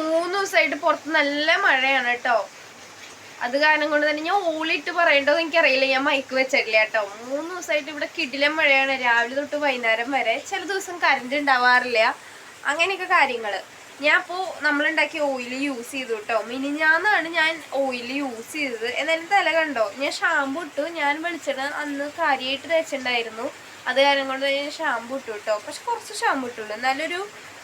മൂന്ന് ദിവസമായിട്ട് പുറത്ത് നല്ല മഴയാണ് കേട്ടോ. അത് കാരണം കൊണ്ട് തന്നെ ഞാൻ ഓളിട്ട് പറയേണ്ടത് എനിക്കറിയില്ല ഞാൻ മൈക്ക് വെച്ചിട്ടില്ല കേട്ടോ. മൂന്ന് ദിവസമായിട്ട് ഇവിടെ കിടിലം മഴയാണ്. രാവിലെ തൊട്ട് വൈകുന്നേരം വരെ ചില ദിവസം കറണ്ട് ഉണ്ടാവാറില്ല. അങ്ങനെയൊക്കെ കാര്യങ്ങൾ ഞാൻ അപ്പോൾ നമ്മളുണ്ടാക്കിയ ഓയിൽ യൂസ് ചെയ്തു കേട്ടോ. മിനിഞ്ഞാന്നാണ് ഞാൻ ഓയിൽ യൂസ് ചെയ്തത്. എന്നാലും തല കണ്ടോ? ഞാൻ ഷാമ്പു ഇട്ടു. ഞാൻ വെളിച്ചെണ്ണ അന്ന് കാര്യമായിട്ട് തേച്ചിട്ടുണ്ടായിരുന്നു. അത് കാരണം കൊണ്ട് ഞാൻ ഷാമ്പു ഇട്ടു കേട്ടോ. പക്ഷെ കുറച്ച് ഷാമ്പു ഇട്ടുള്ളൂ. എന്നാലൊരു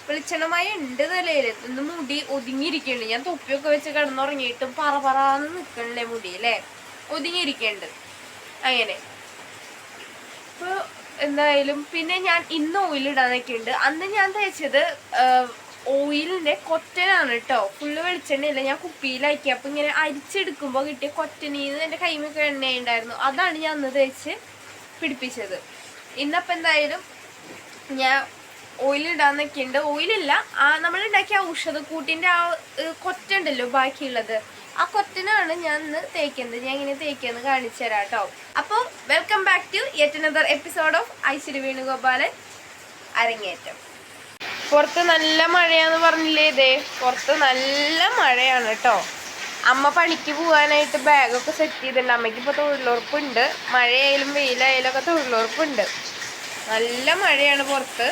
വെളിച്ചെണ്ണമായി ഉണ്ട് തലയിൽ ഇന്ന് മുടി ഒതുങ്ങിയിരിക്കുന്നുണ്ട്. ഞാൻ തൊപ്പിയൊക്കെ വെച്ച് കിടന്നുറങ്ങിയിട്ടും പറ പറന്ന് നിൽക്കണില്ലേ മുടി അല്ലേ? ഒതുങ്ങിയിരിക്കുന്നുണ്ട്. അങ്ങനെ. ഇപ്പൊ എന്തായാലും പിന്നെ ഞാൻ ഇന്ന് ഓയിൽ ഇടാനൊക്കെ ഉണ്ട്. അന്ന് ഞാൻ തേച്ചത് ഓയിലിന്റെ കൊറ്റനാണ് കേട്ടോ ഫുള്ള് വെളിച്ചെണ്ണയില്ല ഞാൻ കുപ്പിയിലാക്കി. അപ്പൊ ഇങ്ങനെ അരിച്ചെടുക്കുമ്പോൾ കിട്ടിയ കൊറ്റനീന്ന് എന്റെ കൈമൊക്കെ എണ്ണയുണ്ടായിരുന്നു. അതാണ് ഞാൻ അന്ന് തേച്ച് പിടിപ്പിച്ചത്. ഇന്നപ്പം എന്തായാലും ഞാൻ ഓയിൽ ഇടാന്നൊക്കെ ഉണ്ട് ഓയിലില്ല ആ നമ്മൾ ഉണ്ടാക്കിയ ഔഷധക്കൂട്ടിന്റെ ആ കൊറ്റ ഉണ്ടല്ലോ ബാക്കിയുള്ളത്. ആ കൊറ്റനാണ് ഞാൻ ഇന്ന് തേക്കുന്നത്. ഞാൻ ഇങ്ങനെ തേക്കുന്നത് കാണിച്ചു തരാം കേട്ടോ അപ്പോൾ welcome back to yet another episode of Aishwarya Venugopalan അരങ്ങേറ്റം. പുറത്ത് നല്ല മഴയാന്ന് പറഞ്ഞില്ലേ ഇതേ പുറത്ത് നല്ല മഴയാണ് കേട്ടോ അമ്മ പണിക്ക് പോകാനായിട്ട് ബാഗൊക്കെ സെറ്റ് ചെയ്തിട്ടുണ്ട്. അമ്മയ്ക്ക് ഇപ്പോൾ തൊഴിലുറപ്പുണ്ട്. മഴയായാലും വെയിലായാലും ഒക്കെ തൊഴിലുറപ്പുണ്ട്. നല്ല മഴയാണ് പുറത്ത്.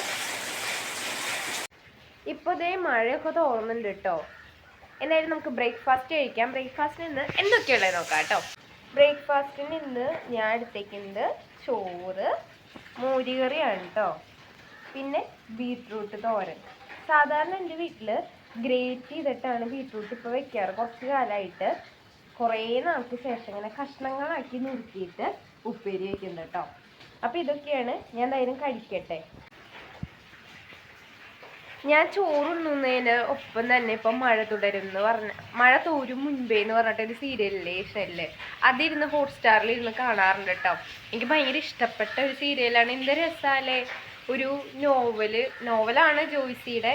ഇപ്പൊ ദേ മഴയൊക്കെ തോന്നുന്നുണ്ട് കേട്ടോ എന്തായാലും നമുക്ക് ബ്രേക്ക്ഫാസ്റ്റ് കഴിക്കാം. ബ്രേക്ക്ഫാസ്റ്റിന് ഇന്ന് എന്തൊക്കെയുള്ളത് നോക്കാം കേട്ടോ ബ്രേക്ക്ഫാസ്റ്റിന് ഇന്ന് ഞാൻ എടുത്തേക്കുന്നത് ചോറ് മോരുകറിയാണ് കേട്ടോ പിന്നെ ബീട്രൂട്ട് തോരൻ. സാധാരണ എന്റെ വീട്ടിൽ ഗ്രേറ്റ് ചെയ്തിട്ടാണ് ബീട്രൂട്ട് ഇപ്പോൾ വെക്കാറ്. കുറച്ച് കാലമായിട്ട് കുറേ നാൾക്ക് ശേഷം ഇങ്ങനെ കഷ്ണങ്ങളാക്കി നുറുക്കിയിട്ട് ഉപ്പേരി വെക്കുന്നുണ്ട് കേട്ടോ അപ്പോൾ ഇതൊക്കെയാണ് ഞാൻ എന്തായാലും കഴിക്കട്ടെ. ഞാൻ ചോറുണ്ണുന്നതിന് ഒപ്പം തന്നെ ഇപ്പം മഴ തുടരും എന്ന് പറഞ്ഞ മഴ തോരും മുൻപേ എന്ന് പറഞ്ഞിട്ട് ഒരു സീരിയലില്ലേ ഷെല്ല് അതിരുന്ന് ഹോട്ട്സ്റ്റാറിൽ ഇരുന്ന് കാണാറുണ്ട് കേട്ടോ എനിക്ക് ഭയങ്കര ഇഷ്ടപ്പെട്ട ഒരു സീരിയലാണ്. എന്ത് രസാലേ? ഒരു നോവൽ. നോവലാണ് ജോയ്സിയുടെ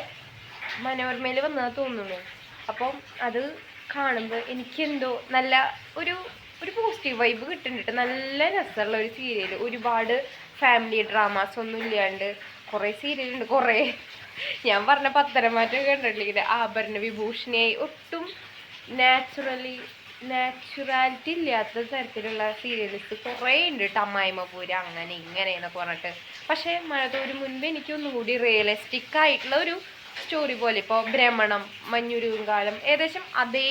മനോരമയിൽ വന്നത് തോന്നുന്നു. അപ്പം അത് കാണുമ്പോൾ എനിക്കെന്തോ നല്ല ഒരു ഒരു പോസിറ്റീവ് വൈബ് കിട്ടുന്നുണ്ട് നല്ല രസമുള്ള ഒരു സീരിയൽ ഒരുപാട് ഫാമിലി ഡ്രാമാസ് ഒന്നും ഇല്ലാണ്ട് കുറേ സീരിയലുണ്ട് കുറേ ഞാൻ പറഞ്ഞ പത്തരമാറ്റം കണ്ടിട്ടില്ല? ആഭരണ വിഭൂഷണിയായി ഒട്ടും നാച്ചുറലി നാച്ചുറാലിറ്റി ഇല്ലാത്ത തരത്തിലുള്ള സീരിയൽസ് കുറേ ഉണ്ട് കേട്ടോ അമ്മായിമ്മപൂര് അങ്ങനെ ഇങ്ങനെ എന്നൊക്കെ പറഞ്ഞിട്ട്. പക്ഷേ മഴത്തോരു മുൻപ് എനിക്ക് ഒന്നുകൂടി റിയലിസ്റ്റിക് ആയിട്ടുള്ള ഒരു സ്റ്റോറി പോലെ ഇപ്പോൾ ഭ്രമണം മഞ്ഞുരുവും മഞ്ഞുരുങ്കാലം ഏകദേശം അതേ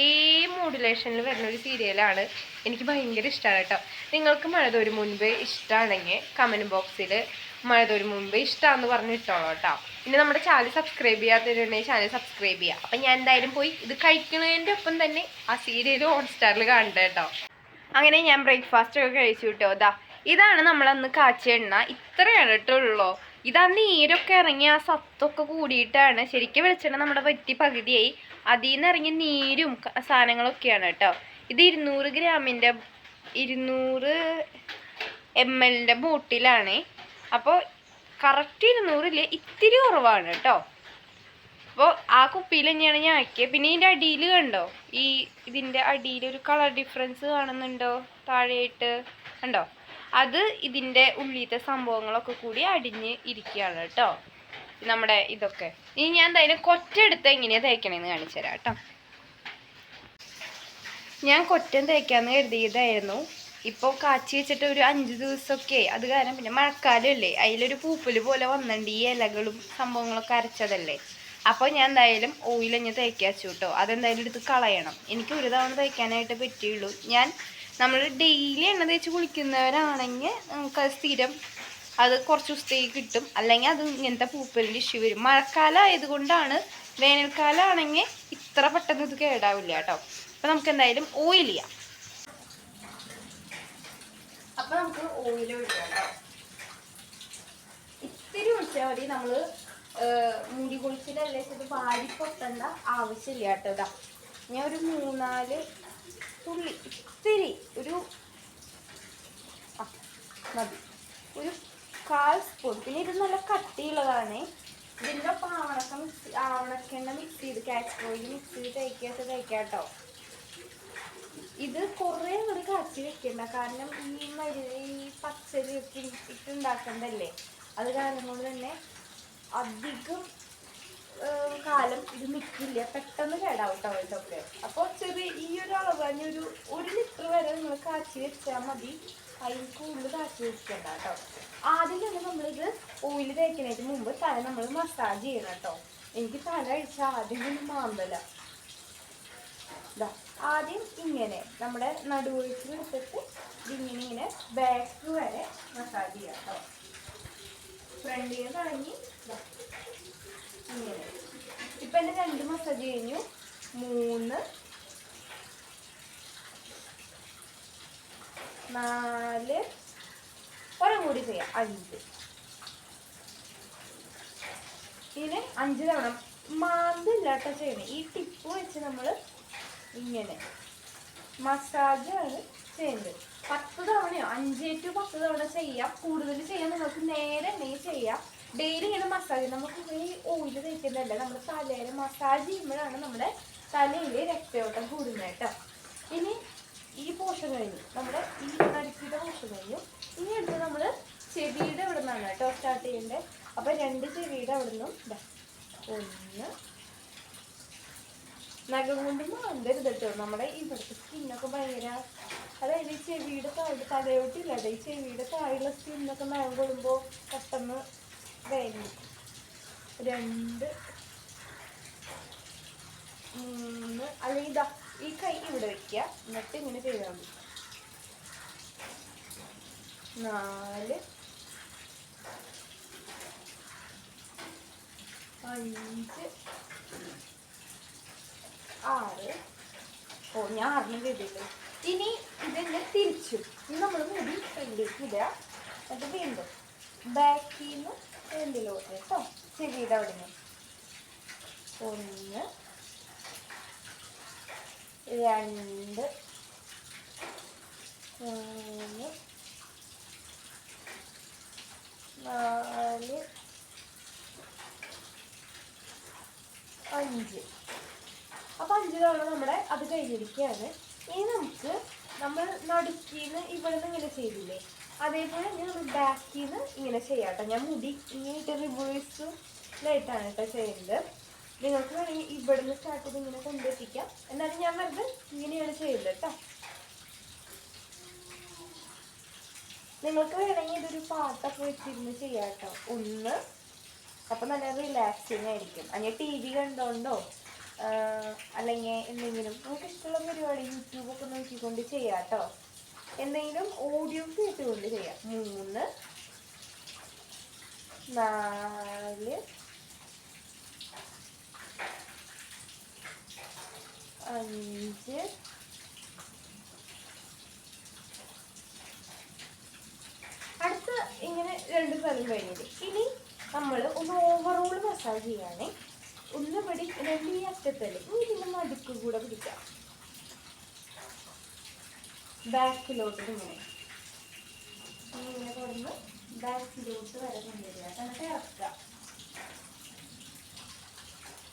മോഡുലേഷനിൽ വരുന്ന ഒരു സീരിയലാണ് എനിക്ക് ഭയങ്കര ഇഷ്ടമാണ് കേട്ടോ നിങ്ങൾക്ക് മഴതൊരു മുൻപ് ഇഷ്ടമാണെങ്കിൽ കമന്റ് ബോക്സിൽ മഴതൊരു മുമ്പ് ഇഷ്ടമാണെന്ന് പറഞ്ഞ് ഇട്ടോളൂ കേട്ടോ. പിന്നെ നമ്മുടെ ചാനൽ സബ്സ്ക്രൈബ് ചെയ്യാത്തവരുണ്ടെങ്കിൽ ചാനൽ സബ്സ്ക്രൈബ് ചെയ്യുക അപ്പം ഞാൻ എന്തായാലും പോയി ഇത് കഴിക്കുന്നതിന്റെ ഒപ്പം തന്നെ ആ സീരിയൽ ഹോട്ട്സ്റ്റാറിൽ കാണട്ടെ കേട്ടോ. അങ്ങനെ ഞാൻ ബ്രേക്ക്ഫാസ്റ്റ് ഒക്കെ കഴിച്ചു കിട്ടോ. ഇതാ ഇതാണ് നമ്മളന്ന് കാച്ചിയ എണ്ണ. ഇത്രയാണ് കേട്ടോ ഉള്ളൂ. ഇതാ നീരൊക്കെ ഇറങ്ങി ആ സത്തൊക്കെ കൂടിയിട്ടാണ്. ശരിക്കും വെളിച്ചെണ്ണ നമ്മുടെ വറ്റി പകുതിയായി. അതിൽ നിന്ന് ഇറങ്ങിയ നീരും സാധനങ്ങളൊക്കെയാണ് കേട്ടോ. ഇത് ഇരുന്നൂറ് ഗ്രാമിന്റെ ഇരുന്നൂറ് എം എല്ലിന്റെ ബോട്ടിലാണ്. അപ്പോൾ കറക്റ്റ് ഇരുന്നൂറിൽ ഇത്തിരി കുറവാണ് കേട്ടോ. അപ്പോൾ ആ കുപ്പിയിൽ തന്നെയാണ് ഞാൻ ആക്കിയത് പിന്നെ ഇതിന്റെ അടിയിൽ കണ്ടോ? ഈ ഇതിന്റെ അടിയിൽ ഒരു കളർ ഡിഫറൻസ് കാണുന്നുണ്ടോ? താഴെയായിട്ട് കണ്ടോ? അത് ഇതിന്റെ ഉള്ളിലത്തെ സംഭവങ്ങളൊക്കെ കൂടി അടിഞ്ഞ് ഇരിക്കുകയാണ് കേട്ടോ. നമ്മുടെ ഇതൊക്കെ. ഇനി ഞാൻ എന്തായാലും കൊറ്റെടുത്ത് എങ്ങനെയാണ് തേക്കണേന്ന് കാണിച്ചു തരാം കേട്ടോ. ഞാൻ കൊറ്റം തേക്കാന്ന് കരുതിയതായിരുന്നു. ഇപ്പോൾ കാച്ചി വെച്ചിട്ട് ഒരു അഞ്ച് ദിവസമൊക്കെ അത് കാരണം പിന്നെ മഴക്കാലമല്ലേ അതിലൊരു പൂപ്പൽ പോലെ വന്നിട്ടുണ്ട് ഈ ഇലകളും സംഭവങ്ങളൊക്കെ അരച്ചതല്ലേ. അപ്പോൾ ഞാൻ എന്തായാലും ഓയിലഞ്ഞ് തേക്കി തേക്കാൻ വെച്ചു കേട്ടോ അതെന്തായാലും എടുത്ത് കളയണം. എനിക്ക് ഒരു തവണ തേക്കാനായിട്ട് പറ്റിയുള്ളൂ. ഞാൻ നമ്മൾ ഡെയിലി എണ്ണ തേച്ച് കുളിക്കുന്നവരാണെങ്കിൽ നമുക്ക് അത് സ്ഥിരം അത് കുറച്ച് ദിവസത്തേക്ക് കിട്ടും. അല്ലെങ്കിൽ അത് ഇങ്ങനത്തെ പൂപ്പലിന്റെ ഇഷ്യൂ വരും. മഴക്കാലം ആയതുകൊണ്ടാണ് വേനൽക്കാലമാണെങ്കിൽ ഇത്ര പെട്ടെന്ന് ഇത് കേടാവില്ല കേട്ടോ. അപ്പോൾ നമുക്ക് എന്തായാലും ഓയിൽ ചെയ്യാം. അപ്പോൾ നമുക്ക് ഓയിൽ ഒഴിക്കാം ഇത്തിരി ഒഴിച്ചാൽ മതി. നമ്മൾ മുടി കൊളിച്ചിട്ടല്ലേ ഇത് വാരി പൊട്ടേണ്ട ആവശ്യമില്ല കേട്ടോ ഇതാ. ഞാൻ ഒരു മൂന്നാൽ തുള്ളി ഇത്തിരി ഒരു മതി. ഒരു കാൽ സ്പൂൺ. പിന്നെ ഇത് നല്ല കട്ടിയുള്ളതാണ്. ഇതിന്റെ ഒപ്പം ആവണക്ക മിക്സ് ആവണക്കെണ്ണ മിക്സ് ചെയ്ത് കാച്ചർ ഓയിൽ മിക്സ് ചെയ്ത് തേക്കാത്ത തേക്കാം കേട്ടോ ഇത് കുറേ കൂടി കാച്ചി വെക്കണ്ട. കാരണം ഈ മരുന്ന് ഈ പച്ചരി ഒക്കെ ഇട്ടുണ്ടാക്കണ്ടല്ലേ അത് കാരണം കൊണ്ട് തന്നെ അധികം കാലം ഇത് നിൽക്കില്ല പെട്ടെന്ന് കേടാവും അവരുടെ അപ്പോൾ ചെറിയ ഈ ഒരു അളവ് തന്നെ ഒരു ഒരു ലിറ്റർ വരെ നിങ്ങൾ കാച്ചി വെച്ചാൽ മതി. അതിൽ കൂടുതൽ കാച്ചി വെക്കണ്ട കേട്ടോ ആദ്യം തന്നെ നമ്മളിത് ഓയിൽ തേക്കുന്നതിന് മുമ്പ് തല നമ്മൾ മസാജ് ചെയ്യണം കേട്ടോ എനിക്ക് തല അഴിച്ചാൽ ആദ്യം ഒന്നും മാന്തല. ദാ, ആദ്യം ഇങ്ങനെ നമ്മുടെ നടുവൊഴിച്ച് എടുത്തിട്ട് ഇതിങ്ങനെ ഇങ്ങനെ ബാക്ക് വരെ മസാജ് ചെയ്യാം കേട്ടോ ഫ്രണ്ടിൽ നിന്ന് ദാ, ഇങ്ങനെ. ഇപ്പൊ എന്റെ രണ്ട് മസാജ് കഴിഞ്ഞു. മൂന്ന് നാല് ഒരം കൂടി ചെയ്യാം. അഞ്ച്. ഇതിന് അഞ്ച് തവണ. മാന്തില്ലാത്ത ചെയ്യണേ ഈ ടിപ്പ് വെച്ച് നമ്മൾ ഇങ്ങനെ. മസാജ് ആണ് ചെയ്യുന്നത് പത്ത് തവണയോ? അഞ്ച് ടു പത്ത് തവണ ചെയ്യാം. കൂടുതൽ ചെയ്യാൻ നിങ്ങൾക്ക് നേരെ ഉണ്ടെങ്കിൽ ചെയ്യാം. ഡെയിലി ഇങ്ങനെ മസാജ് നമുക്ക് ഈ ഓയിൽ തേക്കുന്നതല്ല? നമ്മൾ തലയിൽ മസാജ് ചെയ്യുമ്പോഴാണ് നമ്മുടെ തലയിൽ രക്തയോട്ടം കൂടുന്നത് കേട്ടോ. ഇനി ഈ പോഷൻ കഴിഞ്ഞു. നമ്മുടെ ഈ നടുക്കിയുടെ പോഷൻ കഴിഞ്ഞു. ഇനി എടുത്ത് നമ്മൾ ചെവിയുടെ ഇവിടെ നിന്നാണ് കേട്ടോ സ്റ്റാർട്ട് ചെയ്യേണ്ടത്. അപ്പം രണ്ട് ചെവിയുടെ അവിടെ നിന്നും ഒന്ന് നഖം കൊണ്ട് മാന്തരുത് കേട്ടോ നമ്മുടെ ഇവിടുത്തെ സ്കിന്നൊക്കെ ഭയങ്കര അതായത് ഈ ചെവിയുടെ താഴെ തലയോട്ടില്ല ഈ ചെവിയുടെ താഴെയുള്ള സ്കിന്നൊക്കെ നഖം കൊള്ളുമ്പോൾ പെട്ടെന്ന് വേദന. രണ്ട് മൂന്ന് അല്ലെങ്കിൽ ഇതാ ഈ കൈ ഇവിടെ വെക്കുക. എന്നിട്ട് ഇങ്ങനെ ചെയ്താൽ മതി. നാല്. അഞ്ച്. ആറ്. ഓ ഞാൻ ആറിനും ഇനി ഇതിനെ തിരിച്ചു. ഇനി നമ്മൾ മുടി ഫ്രണ്ടിലേക്ക് ഇടുക. അത് വീണ്ടും ബാക്കിൽ നിന്ന് ഫ്രണ്ടിലോട്ട് കേട്ടോ ചെവിയുടെ അവിടെ നിന്ന് ഒന്ന് രണ്ട് മൂന്ന് നാല് അഞ്ച്. അപ്പൊ അഞ്ച് തവണ നമ്മുടെ അത് കഴിഞ്ഞിരിക്കുകയാണ്. ഇനി നമുക്ക് നമ്മൾ നടുക്കിന്ന് ഇവിടെ നിന്ന് ഇങ്ങനെ ചെയ്തില്ലേ? അതേപോലെ ഞാൻ ബാക്കിൽ നിന്ന് ഇങ്ങനെ ചെയ്യാം ഞാൻ മുടി ഇങ്ങനെ ലൈറ്റാണ് കേട്ടോ ചെയ്യുന്നത് നിങ്ങൾക്ക് വേണമെങ്കിൽ ഇവിടെ നിന്ന് സ്റ്റാർട്ട് ചെയ്ത് ഇങ്ങനെ കൊണ്ടെത്തിക്കാം എന്നാലും ഞാൻ വെറുതെ ഇങ്ങനെയാണ് ചെയ്യുന്നത് കേട്ടോ. നിങ്ങൾക്ക് വേണമെങ്കിൽ ഇതൊരു പാട്ടൊക്കെ വെച്ചിരുന്ന് ചെയ്യാം കേട്ടോ. ഒന്ന് അപ്പൊ നല്ല റിലാക്സിങ് ആയിരിക്കും. അല്ലെങ്കിൽ ടി വി കണ്ടോണ്ടോ? അല്ലെങ്കിൽ എന്തെങ്കിലും നമുക്ക് ഇഷ്ടമുള്ള പരിപാടി യൂട്യൂബൊക്കെ നോക്കിക്കൊണ്ട് ചെയ്യാം കേട്ടോ. എന്തെങ്കിലും ഓഡിയോ കേട്ടുകൊണ്ട് ചെയ്യാം. മൂന്ന് നാല് അഞ്ച് അടുത്ത ഇങ്ങനെ രണ്ട് സ്ഥലം കഴിഞ്ഞിട്ട്. ഇനി നമ്മൾ ഒന്ന് ഓവറോൾ മസാജ് ചെയ്യാണ് ഒന്ന് പിടി രണ്ട് ഈ അറ്റത്തല്ലേ ഇനി കൂടെ പിടിക്കാം. ബാക്കിലോട്ട് ഇങ്ങനെ. ഇങ്ങനെ കൊടുന്ന് ബാക്കിലോട്ട് വരെ കൊണ്ടുവരിക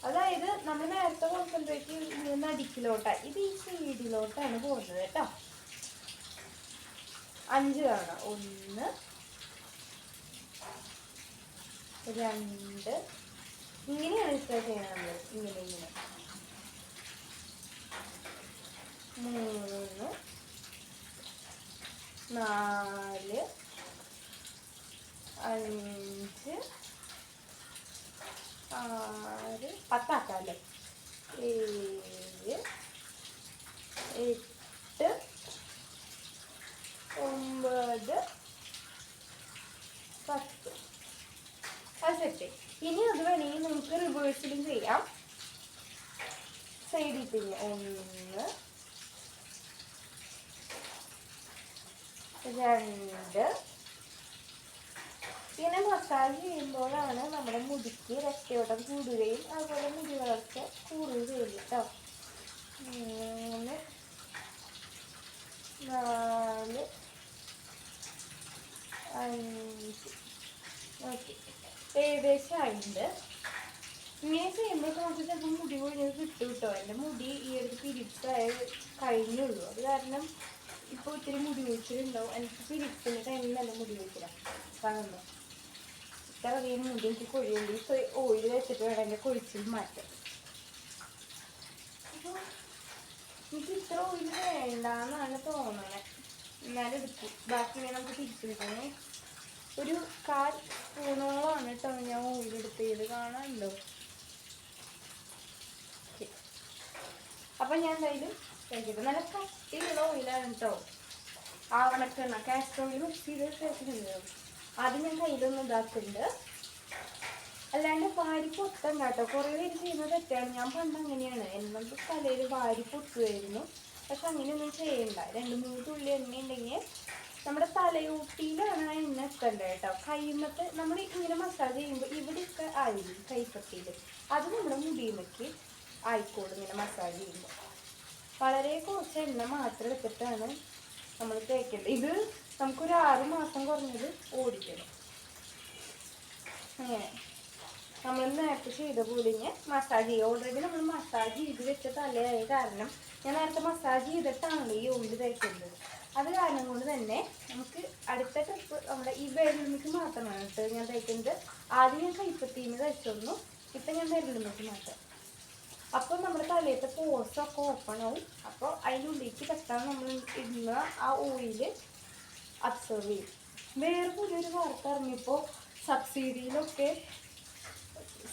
അതായത് നമ്മൾ നേരത്തെ കോൺസെൻട്രേറ്റ് ചെയ്യുന്ന നടുക്കിലോട്ടാണ് ഇത് ഈ സൈഡിലോട്ടാണ് പോകുന്നത് കേട്ടോ. അഞ്ച് തവണ ഒന്ന് രണ്ട് ഇങ്ങനെയാണ് ഇഷ്ടം ചെയ്യണം നമ്മൾ ഇങ്ങനെ ഇങ്ങനെ. മൂന്ന് നാല് അഞ്ച് ആറ് പത്താക്കാല്ലേ? ഏഴ് എട്ട് ഒമ്പത് പത്ത്. അത് സെറ്റ് ഇനി അത് വേണമെങ്കിൽ നമുക്ക് റിവേഴ്സിലും ചെയ്യാം. സൈഡിൽ പിന്നെ ഒന്ന് രണ്ട്. ഇങ്ങനെ മസാജ് ചെയ്യുമ്പോഴാണ് നമ്മുടെ മുടിക്ക് രക്തയോട്ടം കൂടുകയും അതുപോലെ മുടി വളർച്ച കൂടുകയും ചെയ്യും കേട്ടോ മൂന്ന് നാല് അഞ്ച്. ഓക്കെ ഏകദേശം ആയിട്ടുണ്ട് ഇങ്ങനെ ചെയ്യുമ്പോൾ നമുക്ക് ചിലപ്പോൾ മുടി കൊഴിഞ്ഞത് കിട്ടും കേട്ടോ. എന്റെ മുടി ഈ ഒരു പിരിപ്പായ കഴിഞ്ഞുള്ളൂ. അത് കാരണം ഇപ്പോൾ ഒത്തിരി മുടി കൊഴിച്ചിലുണ്ടാവും. എനിക്ക് പിരിപ്പിന്റെ ടൈമിൽ നല്ല മുടി കൊഴിച്ചിലാണ് കാണുന്നു ഇത്ര അധികം മുടി എനിക്ക് കൊഴിയുണ്ട്. ഈ ഓയിൽ വെച്ചിട്ട് വേണം എന്റെ കൊഴിച്ചിൽ മാറ്റാൻ. എനിക്ക് ഇത്ര ഓയിൽ വേണ്ടെന്നാണ് തോന്നണേ. എന്നാലും എടുക്കും. ബാക്കി നമുക്ക് നമുക്ക് തിരിച്ചെടുക്കണേ ഒരു കാൽ സ്പൂണോളമാണ് കേട്ടോ ഞാൻ ഓയിൽ ഇത് കാണാനുണ്ടോ. അപ്പൊ ഞാൻ എന്തായാലും കഴിക്കട്ടെ? നല്ല കട്ടിയുള്ള ഓയിലാണ് കേട്ടോ ആ മറ്റെണ്ണ കാസ്റ്റർ ഓയിൽ മിക്സ് ചെയ്ത് കഴിക്കുന്നുണ്ട് ആദ്യം ഞാൻ കയ്യിലൊന്നും ഇതാക്കുന്നുണ്ട് അല്ലാണ്ട് വാരി പൊട്ടം കേട്ടോ കുറേ പേര് ചെയ്യുന്നത് തെറ്റാണ്. ഞാൻ പണ്ട് അങ്ങനെയാണ്. എന്നത് തലയിൽ വാരി പൊട്ടുമായിരുന്നു പക്ഷെ അങ്ങനെയൊന്നും ചെയ്യണ്ട. രണ്ട് മൂന്ന് തുള്ളി എണ്ണ ഉണ്ടെങ്കിൽ നമ്മുടെ തലയൂട്ടിയിലാണ് ആ എണ്ണ എത്തേണ്ടത് കേട്ടോ. കൈമത്ത് നമ്മൾ ഇങ്ങനെ മസാജ് ചെയ്യുമ്പോൾ ഇവിടെയൊക്കെ ആയിരിക്കും കൈപ്പത്തിയിൽ അത് നമ്മുടെ മുടിയിലേക്ക് ആയിക്കോളും ഇങ്ങനെ മസാജ് ചെയ്യുമ്പോൾ. വളരെ കുറച്ച് എണ്ണ മാത്രം എടുത്തിട്ടാണ് നമ്മൾ തേക്കേണ്ടത്. ഇത് നമുക്കൊരു ആറ് മാസം കുറഞ്ഞത് ഓടിക്കണം. അങ്ങനെ. നമ്മൾ നേരത്തെ ചെയ്ത പോലെ മസാജ് ചെയ്യുക. ഓൾറെഡി നമ്മൾ മസാജ് ചെയ്ത് വെച്ച തലയായ കാരണം ഞാൻ നേരത്തെ മസാജ് ചെയ്തിട്ടാണ് ഈ ഓയിൽ തേക്കുന്നത് അത് കാരണം കൊണ്ട് തന്നെ നമുക്ക് അടുത്ത ട്രിപ്പ് നമ്മുടെ ഈ വിരലിലേക്ക് മാത്രമാണ് കേട്ടോ ഞാൻ തയ്ക്കുന്നത്. ആദ്യം ഞാൻ കൈപ്പത്തിന് തയ്ച്ചൊന്നു. ഇപ്പം ഞാൻ വിരലിലേക്ക് മാത്രം. അപ്പോൾ നമ്മുടെ തലയത്തെ പോസൊക്കെ ഓപ്പൺ ആവും. അപ്പോൾ അതിനുള്ളിലേക്ക് പെട്ടെന്ന് നമ്മൾ ഇടുന്ന ആ ഓയിൽ അബ്സർവ് ചെയ്യും. വേറെ പുതിയൊരു വാർത്ത ഇറങ്ങിയപ്പോൾ സബ്സിഡിയിലൊക്കെ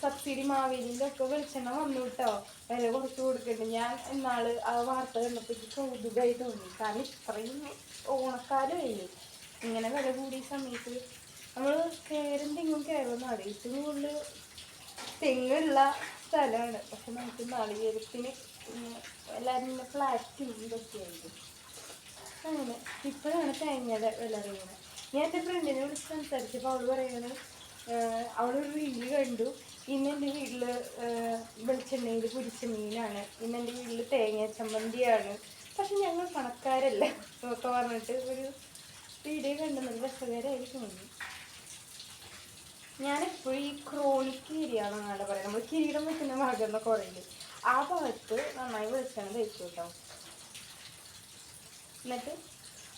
സബ്സിഡി മാവേലിന്റെ ഒക്കെ വെളിച്ചെണ്ണ വന്നു കേട്ടോ വില കുറച്ച് കൊടുക്കുന്നുണ്ട് ഞാൻ എന്നാൾ ആ വാർത്ത കണ്ടപ്പോഴേക്ക് കൗതുകമായി തോന്നി. കാരണം ഇത്രയും ഓണക്കാലമല്ലേ ഇങ്ങനെ വില കൂടിയ സമയത്ത് നമ്മൾ കയറും തെങ്ങും കയറുമെന്നാണ് ഏറ്റവും കൂടുതൽ തെങ്ങുള്ള സ്ഥലമാണ്. പക്ഷെ നമുക്ക് നാളികേരത്തിന് എല്ലാവരും ഫ്ലാറ്റും ഇതൊക്കെ ആയിരിക്കും അങ്ങനെ ഇപ്പോഴാണ് തേങ്ങയുടെ വില അറിയുന്നത് ഞാൻ എന്റെ ഫ്രണ്ടിനെ വിളിച്ച് സംസാരിച്ചപ്പോൾ അവൾ പറയുന്നത് അവളൊരു റീൽ കണ്ടു. ഇന്ന് എന്റെ വീട്ടിൽ വെളിച്ചെണ്ണയിൽ കുരിച്ച മീനാണ്. ഇന്ന് എന്റെ വീട്ടിൽ തേങ്ങ ചമ്മന്തിയാണ്. പക്ഷെ ഞങ്ങൾ പണക്കാരല്ല. എന്നൊക്കെ പറഞ്ഞിട്ട് ഒരു വീഡിയോ കണ്ടു നല്ല രസകരമായിരിക്കും ഞാനെപ്പോഴും ഈ ക്രോണിക് ഏരിയ എന്നാണ് പറയുന്നത്. നമ്മൾ കിരീടം വെക്കുന്ന ഭാഗം എന്നൊക്കെ പറയില്ലേ ആ ഭാഗത്ത് നന്നായി വെളിച്ചെണ്ണ തയ്ച്ചു കേട്ടോ. എന്നിട്ട്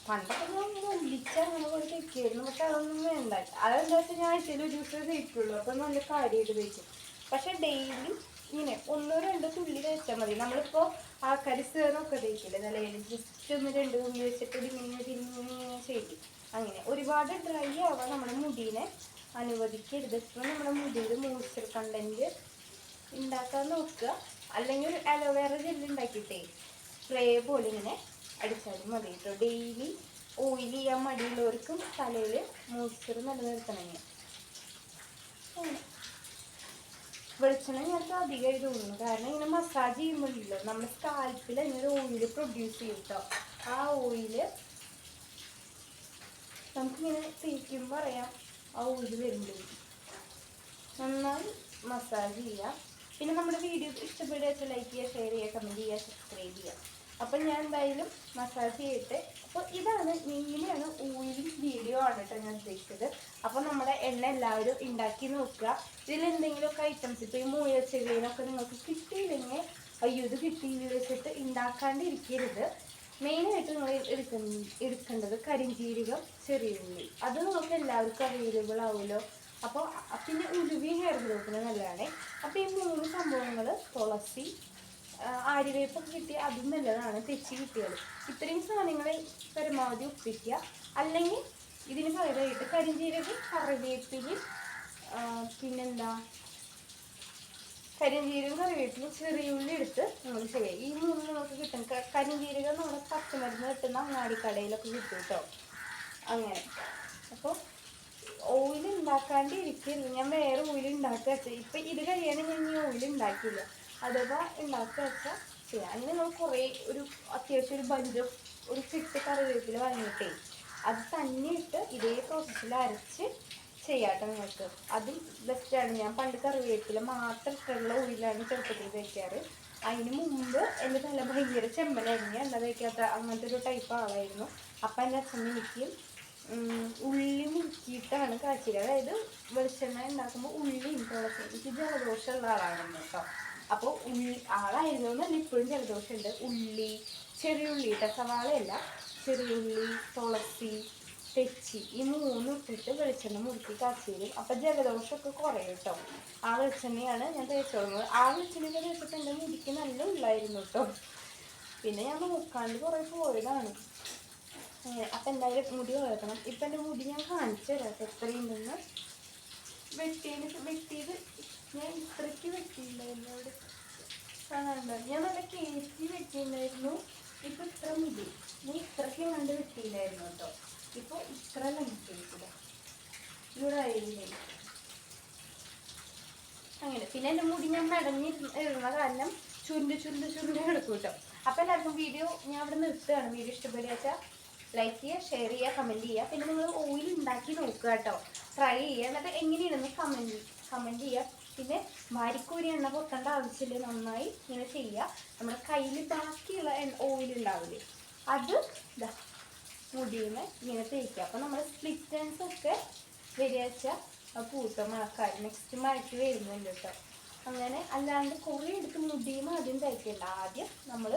പണ്ടൊക്കെ അങ്ങനെ പോലെ തേക്കായിരുന്നു പക്ഷെ അതൊന്നും വേണ്ട. ഞാൻ ആഴ്ചയിൽ ഒരു ദിവസമേ തേക്കുള്ളൂ നല്ല കാര്യമായിട്ട് തേക്കും പക്ഷെ ഡെയിലി ഇങ്ങനെ ഒന്നോ രണ്ടോ തുള്ളി തേച്ചാൽ മതി. നമ്മളിപ്പോൾ ആൾക്കാർ സേറൊക്കെ തേക്കില്ലേ നല്ല ജസ്റ്റ് ഒന്ന് രണ്ട് തുള്ളി വെച്ചിട്ട് ഇങ്ങനെ തിരിഞ്ഞിങ്ങനെ ചെയ്യും. അങ്ങനെ ഒരുപാട് ഡ്രൈ ആവാൻ നമ്മുടെ മുടീനെ അനുവദിക്കരുത്. ഇപ്പം നമ്മുടെ മുടിയിൽ മോയ്സ്ചർ കണ്ടന്റ് ഉണ്ടാക്കാൻ നോക്കുക. അല്ലെങ്കിൽ ഒരു അലോവേറ ജെല്ല് ഉണ്ടാക്കിയിട്ടേ സ്പ്രേ പോലെ ഇങ്ങനെ അടിച്ചാലും മതി കേട്ടോ ഡെയിലി ഓയിൽ ചെയ്യാൻ മടിയുള്ളവർക്കും തലയിൽ മോയിസ്ചർ നിലനിർത്തണമെങ്കിൽ. വെളിച്ചെണ്ണ ഞങ്ങൾക്ക് അധികമായി തോന്നുന്നു കാരണം ഇങ്ങനെ മസാജ് ചെയ്യുമ്പോഴില്ലോ നമ്മുടെ സ്കാൽപ്പിൽ അതിനൊരു ഓയിൽ പ്രൊഡ്യൂസ് ചെയ്യും കേട്ടോ ആ ഓയിൽ നമുക്കിങ്ങനെ തേക്കുമ്പോൾ അറിയാം ആ ഓയിൽ വരുമ്പോൾ നന്നായി മസാജ് ചെയ്യുക പിന്നെ നമ്മുടെ വീഡിയോ ഇഷ്ടപ്പെടുക ലൈക്ക് ചെയ്യുക ഷെയർ ചെയ്യുക കമന്റ് ചെയ്യുക സബ്സ്ക്രൈബ് ചെയ്യുക. അപ്പം ഞാൻ എന്തായാലും മസാജ് ചെയ്തിട്ട് അപ്പോൾ ഇതാണ് മെയിനാണ് ഓയിലിംഗ് വീഡിയോ ആണ് കേട്ടോ ഞാൻ ഉദ്ദേശിച്ചത്. അപ്പോൾ നമ്മുടെ എണ്ണ എല്ലാവരും ഉണ്ടാക്കി നോക്കുക. ഇതിൽ എന്തെങ്കിലുമൊക്കെ ഐറ്റംസ് ഇപ്പോൾ ഈ മൂയ ചെവിയിലൊക്കെ നിങ്ങൾക്ക് കിട്ടിയില്ലെങ്കിൽ അയ്യോ ഇത് കിട്ടിയില്ല വെച്ചിട്ട് ഉണ്ടാക്കാണ്ടിരിക്കരുത് മെയിനായിട്ട് നിങ്ങൾ എടുക്കുന്ന എടുക്കേണ്ടത് ചെറിയ ഉള്ളി. അത് നമുക്ക് എല്ലാവർക്കും അവൈലബിൾ ആവുമല്ലോ. അപ്പോൾ പിന്നെ ഉലുവി ഹെയർ ഗ്രോപ്പിന് നല്ലതാണ്. അപ്പോൾ ഈ മൂന്ന് സംഭവങ്ങൾ തുളസി ആര്യവേപ്പൊക്കെ കിട്ടിയ അതും നല്ലതാണ്. തെച്ചി കിട്ടിയത്. ഇത്രയും സാധനങ്ങൾ പരമാവധി ഒപ്പിക്കുക. അല്ലെങ്കിൽ ഇതിന് പകരമായിട്ട് കരിഞ്ചീരകം കറിവേപ്പിലയും പിന്നെന്താ? കരിഞ്ചീരകം കറിവേപ്പിലും ചെറിയ ഉള്ളി എടുത്ത് നമ്മൾ ചെയ്യുക. ഈ മൂന്ന് നമുക്ക് കിട്ടും. കരിഞ്ചീരകം നമ്മുടെ പച്ചമരുന്ന് കിട്ടുന്ന അങ്ങാടിക്കടയിലൊക്കെ കിട്ടും കേട്ടോ. അങ്ങനെ. അപ്പോൾ ഓയിൽ ഉണ്ടാക്കാണ്ട് ഇരിക്കില്ല ഞാൻ വേറെ ഓയിൽ ഉണ്ടാക്കുക ഇപ്പം ഇത് കഴിയാണെങ്കിൽ ഞാൻ ഈ ഓയിൽ ഉണ്ടാക്കില്ല അഥവാ ഉണ്ടാക്കുക വെച്ചാൽ ചെയ്യാം. അങ്ങനെ നമ്മൾ കുറേ ഒരു അത്യാവശ്യം ഒരു ബഞ്ച് ഒരു കിട്ട് കറിവേപ്പില വാങ്ങിയിട്ടേ അത് തന്നെ ഇട്ട് ഇതേ പ്രോസസ്സിൽ അരച്ച് ചെയ്യാട്ടോ നിങ്ങൾക്ക്. അതും ബെസ്റ്റാണ് ഞാൻ പണ്ട് കറിവേപ്പില മാത്രം ഇട്ടുള്ള ഓയിലാണ് ചെറുപ്പത്തിൽ തയ്ക്കാറ് അതിന് മുമ്പ് എന്റെ തല ഭയങ്കര ചെമ്മലായിരുന്നു. എണ്ണ തയ്ക്കാത്ത അങ്ങനത്തെ ഒരു ടൈപ്പ് ആളായിരുന്നു. അപ്പം എന്റെ അച്ഛൻ എനിക്ക് ഉള്ളി മുക്കിയിട്ടാണ് കാച്ചിയത് അതായത് വെളിച്ചെണ്ണ ഉണ്ടാക്കുമ്പോൾ ഉള്ളി ഇൻട്രോളൊക്കെ എനിക്ക് ജലദോഷമുള്ള ആളാണ് കേട്ടോ. അപ്പോൾ ഉള്ളി ആളായിരുന്നു എന്നല്ല ഇപ്പോഴും ജലദോഷമുണ്ട്. ഉള്ളി ചെറിയ ഉള്ളി കേട്ടോ സവാളയല്ല ചെറിയ ഉള്ളി തുളസി തെച്ചി ഈ മൂന്നും ഇട്ടിട്ട് വെളിച്ചെണ്ണ മുറുക്കി കാച്ചി വരും. അപ്പം ജലദോഷമൊക്കെ കുറയും കേട്ടോ. ആ വെളിച്ചെണ്ണയാണ് ഞാൻ തേച്ചോളുന്നത് ആ വെളിച്ചെണ്ണ തേച്ചപ്പോൾ എന്റെ മുടിക്ക് നല്ല ഉള്ളായിരുന്നു കേട്ടോ. പിന്നെ ഞാൻ നോക്കാണ്ട് കുറേ പോയതാണ്. അപ്പൊ എന്തായാലും മുടി വളർത്തണം. ഇപ്പൊ എന്റെ മുടി ഞാൻ കാണിച്ചു തരാം എത്രയുണ്ടെന്ന്. വെട്ടിയത് വെട്ടിയത് ഞാൻ ഇത്രയ്ക്ക് വെട്ടിയിട്ടുണ്ടായിരുന്നു അവിടെ. കാണാനുണ്ടോ ഞാൻ നല്ല കയറ്റി വെട്ടിയിട്ടുണ്ടായിരുന്നു ഇപ്പൊ ഇത്ര മുടി. ഞാൻ ഇത്രയ്ക്ക് കണ്ട് വെട്ടിയില്ലായിരുന്നു കേട്ടോ. ഇപ്പൊ ഇത്ര ലെങ്ത് ഇവിടെ ആയില്ലേ? അങ്ങനെ. പിന്നെ എന്റെ മുടി ഞാൻ മടങ്ങിയിരുന്ന കാരണം ചുരുണ്ട് ചുരുണ്ട് ചുരുണ്ട് കിടക്കും കേട്ടോ. അപ്പോൾ എല്ലാവർക്കും വീഡിയോ ഞാൻ അവിടെ നിർത്തുകയാണ്. വീഡിയോ ഇഷ്ടപ്പെടുക ലൈക്ക് ചെയ്യുക ഷെയർ ചെയ്യുക കമന്റ് ചെയ്യുക. പിന്നെ നിങ്ങൾ ഓയിൽ ഉണ്ടാക്കി നോക്കുക കേട്ടോ. ട്രൈ ചെയ്യുക. എന്നിട്ട് എങ്ങനെയാണെന്ന് കമന്റ് കമന്റ് ചെയ്യുക. പിന്നെ വാരിക്കോരി എണ്ണ പൊട്ടേണ്ട ആവശ്യമില്ല നന്നായി ഇങ്ങനെ ചെയ്യുക. നമ്മുടെ കയ്യിൽ ബാക്കിയുള്ള ഓയിൽ ഉണ്ടാവില്ലേ അത് ഇതാ മുടിയുന്ന ഇങ്ങനെ തേക്കുക. അപ്പോൾ നമ്മൾ സ്പ്ലിറ്റൻസ് ഒക്കെ വരികച്ച പൂത്ത മഴക്കാർ നെക്സ്റ്റ് മഴയ്ക്ക് വരുന്നുണ്ട് കേട്ടോ അങ്ങനെ അല്ലാണ്ട് കുറേ എടുത്ത് മുടിയും ആദ്യം തയ്ക്കണ്ട ആദ്യം നമ്മൾ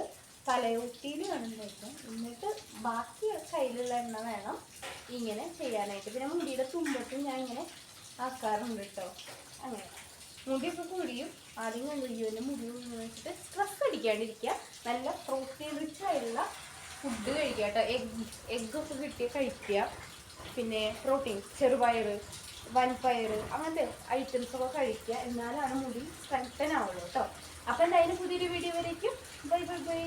തലയൊട്ടിയിൽ വേണം തയ്ക്കും എന്നിട്ട് ബാക്കി കയ്യിലുള്ള എണ്ണ വേണം ഇങ്ങനെ ചെയ്യാനായിട്ട്. പിന്നെ മുടിയുടെ തുമ്പത്തും ഞാൻ ഇങ്ങനെ ആക്കാറുണ്ട് കേട്ടോ അങ്ങനെ. മുടിയൊക്കെ കൂടിയും ആദ്യം കണ്ടുപിടിക്കുമല്ലോ മുടി കൊണ്ടു വെച്ചിട്ട് സ്ട്രെസ് അടിക്കാണ്ടിരിക്കുക. നല്ല പ്രോട്ടീൻ റിച്ച് ആയിട്ടുള്ള ഫുഡ് കഴിക്കുക കേട്ടോ. എഗ് എഗ്ഗൊക്കെ കിട്ടിയ കഴിക്കുക. പിന്നെ പ്രോട്ടീൻ ചെറുപയർ വൻപയർ അങ്ങനത്തെ ഐറ്റംസ് ഒക്കെ കഴിക്കുക. എന്നാലാണ് മുടി സ്ട്രെങ്തൻ ആവുള്ളൂ കേട്ടോ. അപ്പം എന്തായാലും പുതിയൊരു വീഡിയോ വരേക്കും. Bye bye bye